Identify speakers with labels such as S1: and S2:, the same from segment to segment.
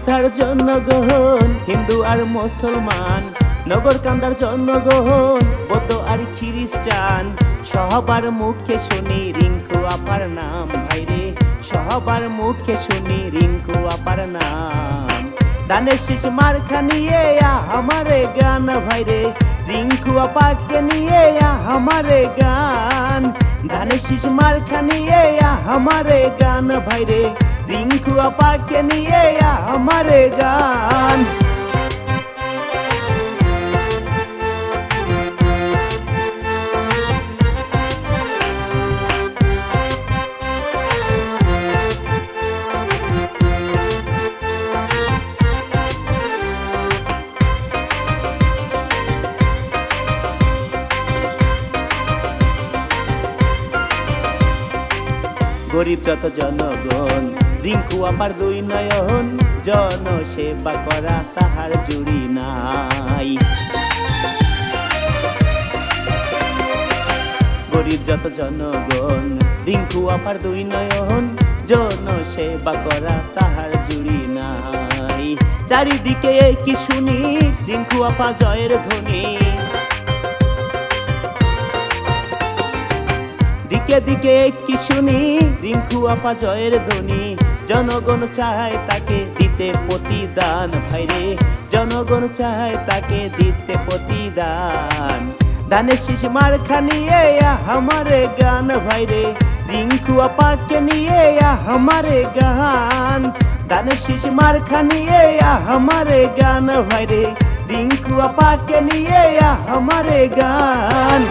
S1: সান্তার জনগণ, হিন্দু আর মুসলমান। নগর কান্দার জনগণ, বৌদ্ধ আর খ্রিস্টান। সবার মুখে শুনি রিঙ্কু আপার নাম। ভাইরে সবার মুখে শুনি রিঙ্কু আপার নাম। দানের শেষ মার্খা নিয়ে আমারে গান ভাইরে রিঙ্কু আপাকে নিয়ে আমারে গান। ধানের শেষ মার্খা নিয়ে আমারে গান ভাইরে রিঙ্কু আপাকে নিয়ে আমারে গান গরিব যত জনগণ রিঙ্কু আপার দুই নয়ন জন সেবা করা তাহার জুড়ি নাই। গরিব যত জনগণ, রিঙ্কু আপার দুই নয়ন জন সেবা করা তাহার জুড়ি নাই। চারিদিকে কি শুনি, রিঙ্কু আপা জয়ের ধ্বনি। দিকে দিকে কি শুনি, রিঙ্কু আপা জয়ের ধ্বনি। জনগণ চায় তাকে দিতে প্রতিদান। ভাইরে জনগণ চায় তাকে দিতে প্রতিদান। দানের শিশ মার খানিয়ে আমারে গান। ভাইরে রিঙ্কু আপাকে নিয়ে আমারে গান। দানের শিশ মার খানিয়ে আমারে গান। ভাইরে রিঙ্কু আপাকে নিয়ে আমারে গান।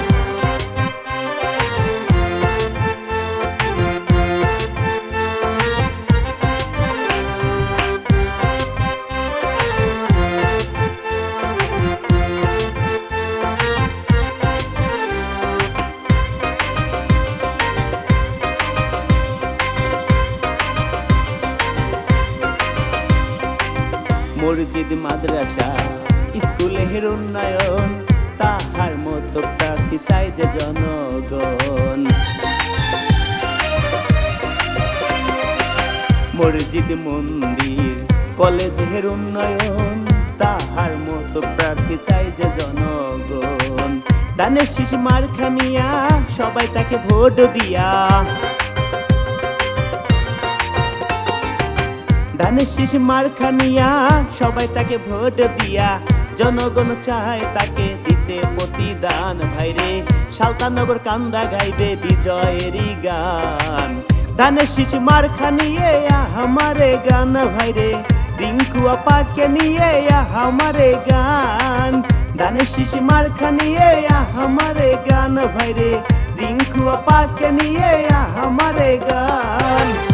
S1: মসজিদ, মাদ্রাসা, স্কুলের উন্নয়ন, তাহার মতো প্রার্থী চাই যে জনগণ। মসজিদ, মন্দির, কলেজের উন্নয়ন, তাহার মতো প্রার্থী চাই যে জনগণ। দানের শিশু মার খানিয়া সবাই তাকে ভোট দিয়া। ধানের শীষ মার খানিয়া, সবাই তাকে ভোট দিয়া। জনগণ চায় তাকে দিতে প্রতিদান। ভাইরে, সালতানগর কান্দা গাইবে বিজয়েরই গান। ধানের শীষ মার খানিয়ে আমারে গান, ভাইরে। রিঙ্কু আপাকে নিয়ে আমারে গান। ধানের শীষ মার খানিয়ে আমারে গান, ভাইরে। রিঙ্কু আপাকে নিয়ে আমারে গান।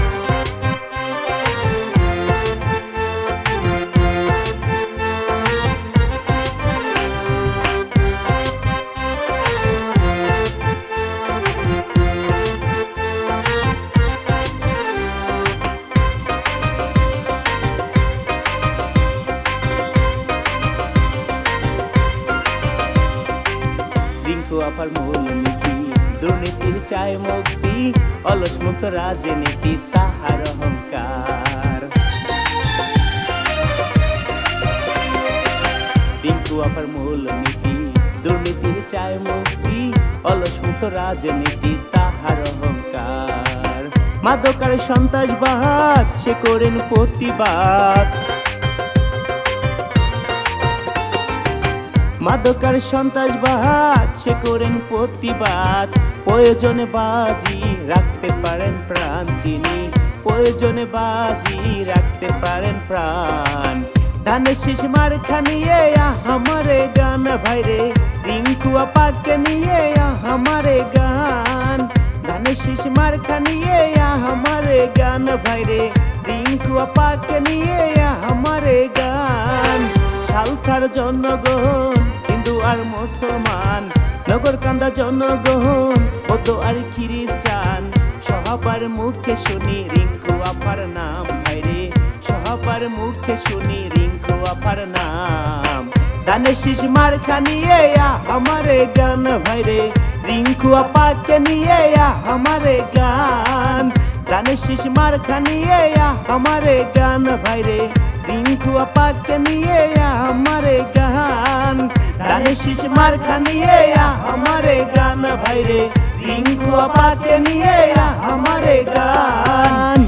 S1: আপার মূল নীতি দুর্নীতির চায় মুক্তি, অলস মুক্ত রাজনীতি, তাহার অহংকার। টিঙ্কু আপার মূল নীতি দুর্নীতির চায় মুক্তি, অলস মুক্ত রাজনীতি, তাহার অহংকার। মাদকার সন্ত্রাসবাদ, সে করেন প্রতিবাদ। মাদকার সন্ত্রাসবাদ সে করেন প্রতিবাদ। প্রয়োজনে বাজি রাখতে পারেন প্রাণ তিনি। প্রয়োজনে বাজি রাখতে পারেন প্রাণ। ধানের শেষ মার খানিয়ে আমারে গান ভাইরে রিঙ্কু আপাকে নিয়ে আমারে গান। ধানের শেষ মার খানিয়ে আমারে গান ভাইরে রিঙ্কু আপাকে নিয়ে আমারে গান। সালথার জনগণ হিন্দু আর মুসলমান। নগর কান্দা জনগণ, বৌদ্ধ আর খ্রিস্টান। সবার মুখে শুনি রিঙ্কু আপার নাম ভাইরে সবার মুখে শুনি রিঙ্কু আপার নাম। দানের শীষ মার খানিয়ে আমারে গান ভাইরে রিঙ্কু আপাকে নিয়ে আমারে গান। গানের শীষ মার খানিয়ে আমারে গান ভাইরে রিঙ্কু আপাকে নিয়ে আমারে গান। গানে শিশ মার্কা নিয়ে আমারে গান ভাইরে রিঙ্কু আপাকে নিয়ে আমারে গান।